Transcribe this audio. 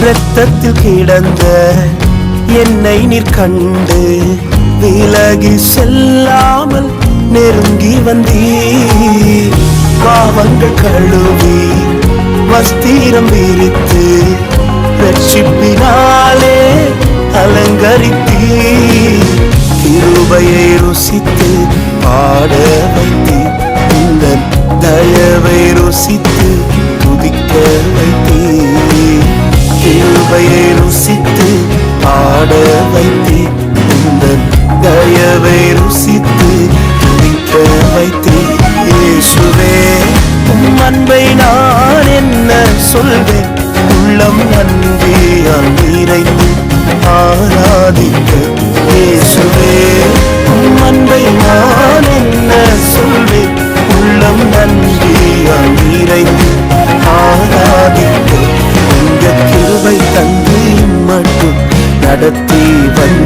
இரத்தத்தில் கிடந்த என்னை நீர் கண்டு விலகி செல்லாமல் நெருங்கி வந்தீர். பாவங்கள் கழுவி வஸ்திரம் விரித்து ரட்சிப்பினாலே அலங்கரித்தீர். கிருபையை ருசித்து பாட வைத்தீர். இந்த தயவை ருசித்து துதிக்க வைத்தீர் இந்த தயவை ருசித்து துதிக்க வைத்தீர் இயேசுவே. உம் அன்பை நான் என்ன சொல்வேன்? உள்ளம் நன்றியால் நிறைந்து ஆராதிக்க நடத்தி வந்த